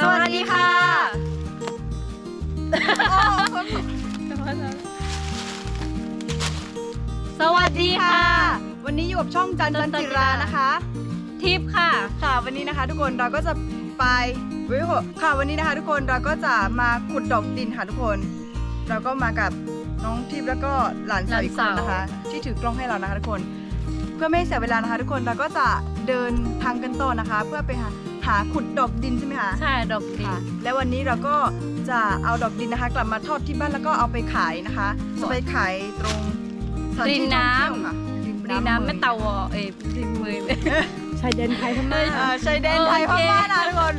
สวัสดีค่ะ สวัสดีค่ะ วันนี้อยู่กับช่องจันจันจิรานะคะ ทิพย์ค่ะ ค่ะวันนี้นะคะทุกคนเราก็จะไปเฮ้ยโหค่ะวันนี้นะคะ ทุกคนเราก็จะมาขุดดอกดินค่ะทุกคน เราก็มากับน้องทิพย์แล้วก็หลานสาวอีกคนนะคะ ที่ถือกล้องให้เรานะคะทุกคน เพื่อไม่ให้เสียเวลานะคะ ทุกคนเราก็จะเดินทางกันต่อนะคะ เพื่อไปหาหาขุดดอกดินใช่ไหมคะใช่ดอกดิน ค่ะ และวันนี้เราก็จะเอาดอกดินนะคะ กลับมาทอดที่บ้านแล้วก็เอาไปขายนะคะจะไปขายตรงสถาริมที่น้ท่องเที่ยวค่ะำริมน้ำแม่เตาอะเอ้ยริมมือ ชายแดนไทยพม่าชายแดนไทยพโอเค ม่านะทุกคน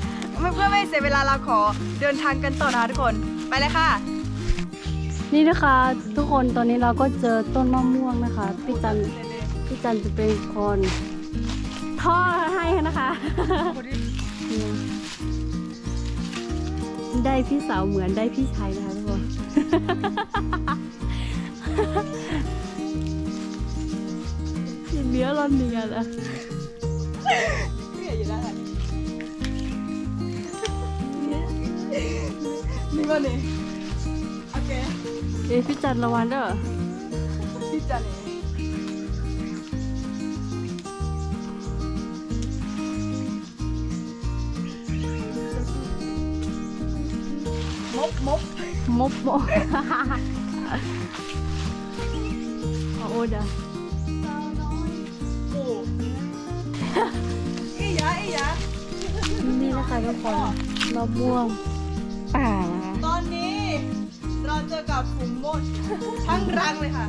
เพื่อไม่ให้เสียเวลาเราขอเดินทางกันต่อนะคะทุกคนไปเลยค่ะ นี่นะคะ ทุกคนตอนนี้เราก็เจอต้นมะม่วงนะคะ พี่จันพี่จันจะเป็นคนทอดให้นะคะ ได้พี่สาวเหมือนได้พี่ชายนะคะทุกคนเนื้อเราเนียนอะนี่ก็นี่โอเคเอ้ยพี่จันระวังเด้อพี่จันเอง บมบมบมบเอาโอดะโอ้อีหยาอีหยานี่นะคะทุกคนมะม่วงป่านะคะตอนนี้เราเจอกับฝูงมดทั้งรังเลยค่ะ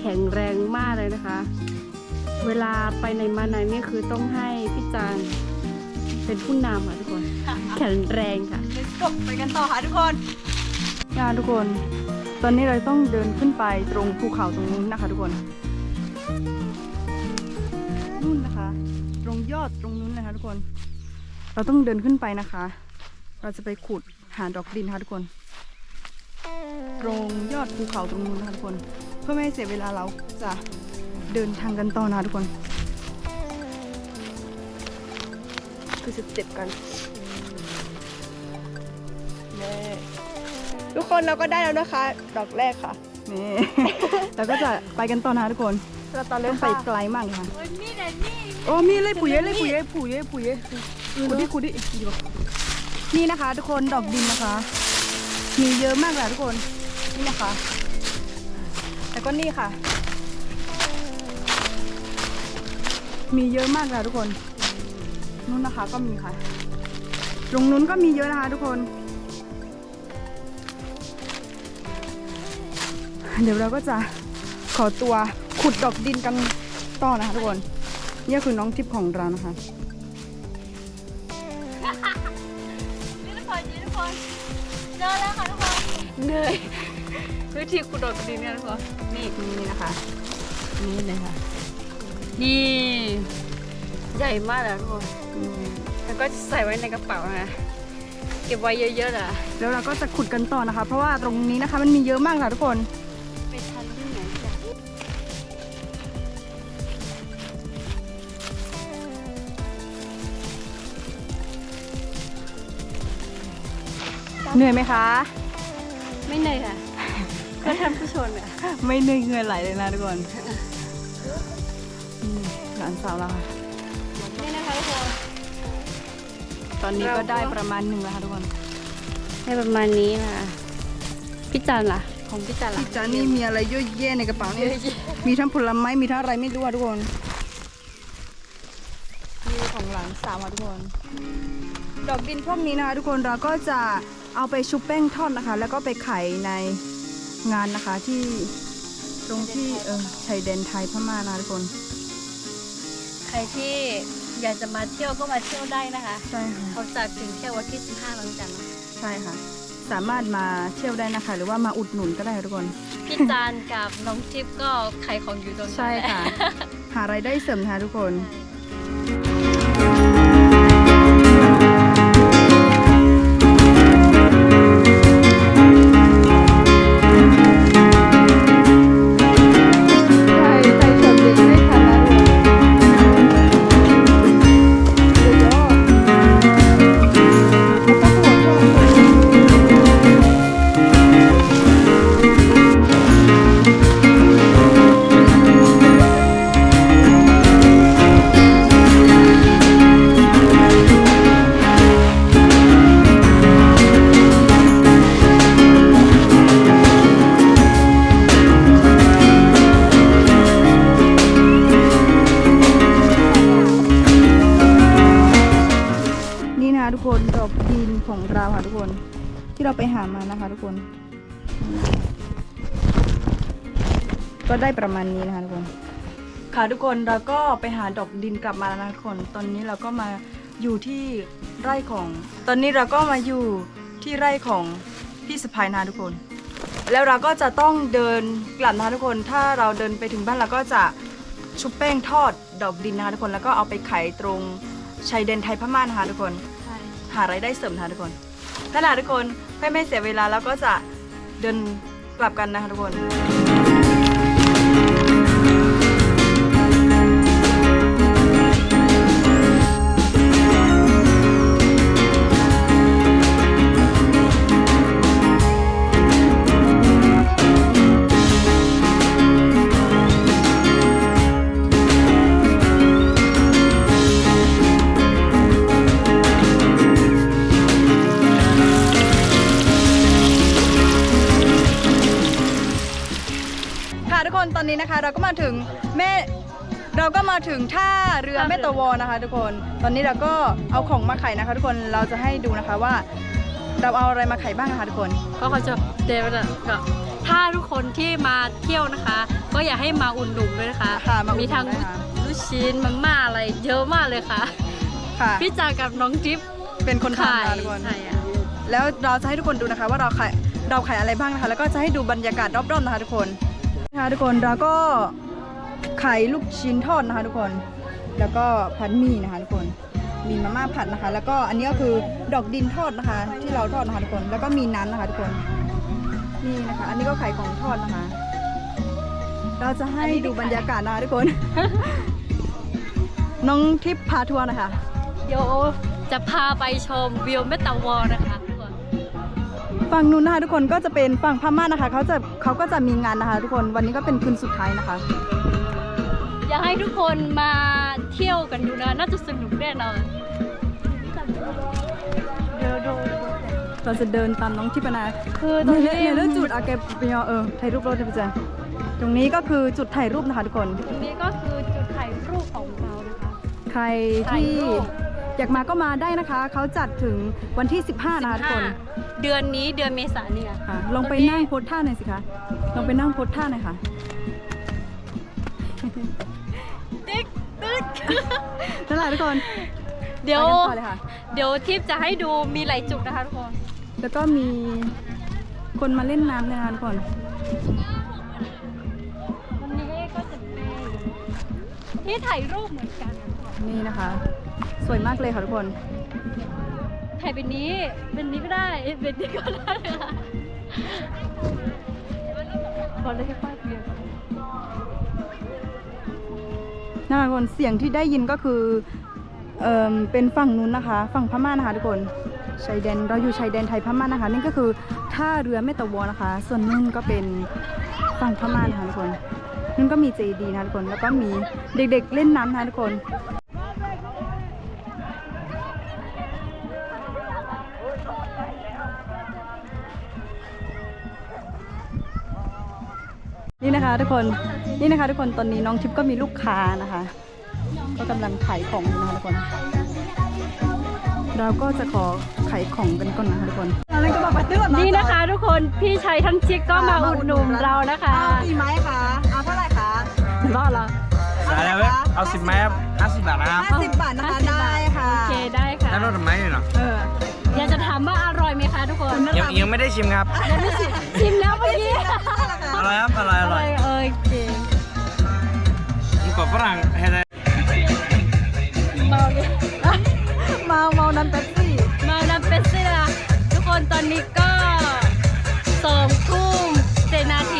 แข็งแรงมากเลยนะคะ เวลาไปไหนมาไหนนี่คือต้องให้พี่จันเป็นผู้นำค่ะทุกคน แข็งแรงค่ะ Let's go ไปกันต่อค่ะทุกคนงานทุกคน ตอนนี้เราต้องเดินขึ้นไปตรงภูเขาตรงนู้นนะคะ ทุกคน นู่นนะคะ ตรงยอดตรงนู้นนะคะทุกคน เราต้องเดินขึ้นไปนะคะ เราจะไปขุดหาดอกดินนะคะทุกคน ตรงยอดภูเขาตรงนู้นนะคะทุกคน เพื่อไม่ให้เสียเวลาเราจะเดินทางกันต่อนะคะทุกคนคือสิบเจ็บกันนี่ทุกคนเราก็ได้แล้วนะคะ ดอกแรกค่ะ นี่ เราก็จะไปกันต่อนะทุกคนเราตอนเริ่มไปไกลมากเลยค่ะโอ้มีเลยปุ๋ยเลยปุ๋ยเลยปุ๋ยเลยปุ๋ยเลยขุดดิขุดดิดีกว่านี่นะคะ ทุกคนดอกดินนะคะ มีเยอะมากเลยทุกคนนี่นะคะ แล้วก็นี่ค่ะ มีเยอะมากเลยทุกคน นู้นนะคะก็มีค่ะ ตรงนู้นก็มีเยอะนะคะทุกคน เดี๋ยวเราก็จะขอตัวขุดดอกดินกันต่อนะคะทุกคนนี่คือน้องทิพย์ของเรานะคะนี่ทุกคนนี่ทุกคนเจอแล้วค่ะทุกคนเหนื่อย วิธีขุดดอกดินเนี่ยทุกคนนี่นี่นะคะ นี่เลยค่ะ นี่ใหญ่มากเลยทุกคนอืมแล้วก็ใส่ไว้ในกระเป๋านะเก็บไว้เยอะๆนะแล้วเราก็จะขุดกันต่อนะคะ เพราะว่าตรงนี้นะคะมันมีเยอะมากค่ะทุกคนไปทันที่ไหนจ้ะเหนื่อยไหมคะ ไม่เหนื่อยค่ะ ก็ท่านผู้ชมอะไม่เหนื่อยเหงื่อไหลเลยนะทุกคนอืมหลานสาวเราค่ะนี่นะคะทุกคนตอนนี้ก็ได้ประมาณหนึ่งแล้วค่ะทุกคนให้ประมาณนี้นะพี่จันล่ะ ของพี่จันล่ะพี่จานี่มีอะไรเยอะแยะในกระเป๋านี่มีทั้งผลไม้มีทั้งอะไรไม่รู้อะทุกคนนี่ของหลานสาวอะทุกคนดอกดินพวกนี้นะคะทุกคนเราก็จะเอาไปชุบแป้งทอดนะคะ แล้วก็ไปขายใน งานนะคะที่ตรงที่เออชายแดนไทยพม่านะทุกคน ใครที่อยากจะมาเที่ยวก็มาเที่ยวได้นะคะใช่ค่ะเขาจัดถึงแค่วันที่ 15วันจันทร์นะใช่ค่ะ สามารถมาเที่ยวได้นะคะ หรือว่ามาอุดหนุนก็ได้ค่ะทุกคนพี่จานกับน้องทิพย์ก็ขายของอยู่ตรงนั้นใช่แหละค่ะ หารายได้เสริมนะคะทุกคนเร ที่เราไปหามานะคะทุกคน ก็ได้ประมาณนี้นะคะทุกคน ค่ะทุกคนเราก็ไปหาดอกดินกลับมาแล้วนะทุกคน ตอนนี้เราก็มาอยู่ที่ไร่ของ ตอนนี้เราก็มาอยู่ที่ไร่ของพี่สะพายนะทุกคน แล้วเราก็จะต้องเดินกลับนะคะทุกคน ถ้าเราเดินไปถึงบ้านเราก็จะชุบแป้งทอดดอกดินนะคะทุกคนแล้วก็เอาไปขายตรงชายแดนไทยพม่านะคะทุกคน หารายได้เสริมนะคะทุกคนนั่นแหละทุกคน เพื่อไม่เสียเวลาแล้วก็จะเดินกลับกันนะคะทุกคน เราก็มาถึงแม่เราก็มาถึงท่าเรือแม่ตะวอนะคะ ทุกคน ตอนนี้เราก็เอาของมาขายนะคะ ทุกคนเราจะให้ดูนะคะว่า เราเอาอะไรมาขายบ้างนะคะทุกคน ก็เขาจะเดวิดก็ถ้าทุกคนที่มาเที่ยวนะคะ ก็อยากให้มาอุ่นหนุนด้วยนะคะค่ะมาอุดหนุนมีทั้งได้ค่ะลูกชิ้นมาม่าอะไรเยอะมากเลยค่ะค่ะพี่จากับน้องจิ๊บเป็นคนทำขายนะคะทุกคน ใช่อะแล้วเราจะให้ทุกคนดูนะคะ ว่าเราขายเราขายอะไรบ้างนะคะ แล้วก็จะให้ดูบรรยากาศรอบๆนะคะทุกคนนะ คะทุกคนเราก็ไขายลูกชิ้นทอดนะคะทุกคน แล้วก็ผัดหมี่นะคะทุกคน มีมาม่าผัดนะคะ แล้วก็อันนี้ก็คือดอกดินทอดนะคะ ที่เราทอดนะคะทุกคน แล้วก็มีน้ำนะคะทุกคน นี่นะคะ อันนี้ก็ไขายของทอดนะคะ เราจะให้ดูบรรยากาศนะคะทุกคน น้องทิพย์พาทัวร์นะคะ เดี๋ยวจะพาไปชมวิวเมตาวอลนะคะทุกคน ฝั่งนู้นนะคะทุกคนก็จะเป็นฝั่งพม่านะคะเขาจะเขาก็จะมีงานนะคะ ทุกคนวันนี้ก็เป็นคืนสุดท้ายนะคะ อยากให้ทุกคนมาเที่ยวกันดูนะน่าจะสนุกแน่นอนเดี๋ยวดูเราจะเดินตามน้องทิพย์นาคือตรงนี้เนี่ยเนี่ยจุดอาเกเปียเออถ่ายรูปรถนะพี่แจนตรงนี้ก็คือจุดถ่ายรูปนะคะทุกคนตรงนี้ก็คือจุดถ่ายรูปของเรานะคะ ใครถ่ายที่รูปอยากมาก็มาได้นะคะ เขาจัดถึงวันที่ 15 นะคะทุกคน เดือนนี้เดือนเมษายนเนี่ยค่ะ ลองไปนั่งโพสท่าหน่อยสิคะ ลองไปนั่งโพสท่าหน่อยค่ะ ติ๊กติ๊กนั่นแหละทุกคนเดี๋ยว ไปกันต่อเลยค่ะ เดี๋ยวทิปจะให้ดูมีหลายจุดนะคะทุกคน แล้วก็มีคนมาเล่นน้ำเนยนะคะทุกคนวันนี้ก็จะเป็นที่ถ่ายรูปเหมือนกันนะทุกคนนี่นะคะ สวยมากเลยค่ะทุกคน ถ่ายเป็นนี้ เป็นนี้ก็ได้ เป็นนี้ก็ได้ค่ะขอเลยแค่ป้ายเดียวนะคะทุกคนเสียงที่ได้ยินก็คือเอ่อเป็นฝั่งนู้นนะคะ ฝั่งพม่านะคะทุกคนชายแดนเราอยู่ชายแดนไทยพม่านะคะ นี่ก็คือท่าเรือแม่ตะวอนะคะ ส่วนนู่นก็เป็นฝั่งพม่านะคะทุกคนนู่นก็มีเจดีนะคะทุกคนแล้วก็มีเด็กๆเล่นน้ำนะคะทุกคน นี่นะคะทุกคนนี่นะคะ ทุกคนตอนนี้น้องทิพย์ก็มีลูกค้านะคะ ก็กำลังขายของอยู่นะคะทุกคน เราก็จะขอขายของกันก่อนนะคะทุกคนอะไรก็บอกไปตื้อนี่นะคะ ทุกคนพี่ชัยท่านชิกก็มาอุดหนุนเรานะคะเอากี่ไม้คะเอาเท่าไหร่คะรอดละอะไรเว้ยเอาสิบไม้ครับห้าสิบบาทนะครับห้าสิบบาทนะคะได้ค่ะโอเคได้ค่ะแล้วรถทำไมเนี่ยเนาะเอออยากจะถามว่าอร่อย ไหมคะทุกคนยังยังไม่ได้ชิมครับยังไม่ชิมชิมแล้วเมื่อกี้อร่อยครับอร่อยออร่ร่ออยยเออเก๋มันกรอบฝรั่งให้ได้เมาเลยเมาเมานั้นเป๊ปซี่มาแล้วเป็นเสื้อทุกคนตอนนี้ก็สองทุ่มเจ็ดนาที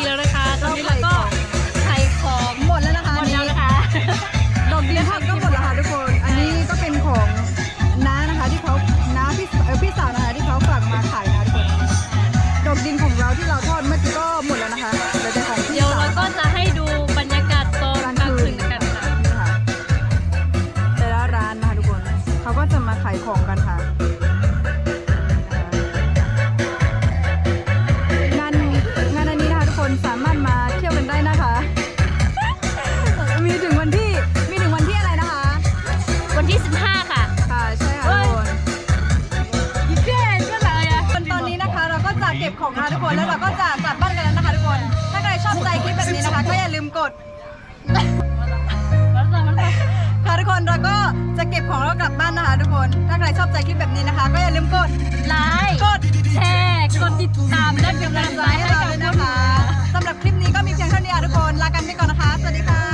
มาขายของกันค่ะ งานงานอันนี้นะคะทุกคนสามารถมาเที่ยวกันได้นะคะ มีถึงวันที่มีถึงวันที่อะไรนะคะ วันที่ 15 ค่ะ ค่ะใช่ค่ะทุกคนยิ่งเก่งก็เลยอะคนตอนนี้นะคะ เราก็จะเก็บของค่ะทุกคนแล้วเราก็จะกลับบ้านกันแล้วนะคะทุกคน ถ้าใครชอบใจคลิปแบบนี้นะคะ ก็อย่าลืมกดะทุกคนเราก็จะเก็บของเรากลับบ้านนะคะทุกคน ถ้าใครชอบใจคลิปแบบนี้นะคะ ก็อย่าลืมกดไลค์กดแชร์กดติดตามและกดกระดิ่งให้เราด้วยนะคะสำหรับคลิปนี้ก็มีเพียงเท่านี้ค่ะทุกคนลากันไปก่อนนะคะ สวัสดีค่ะ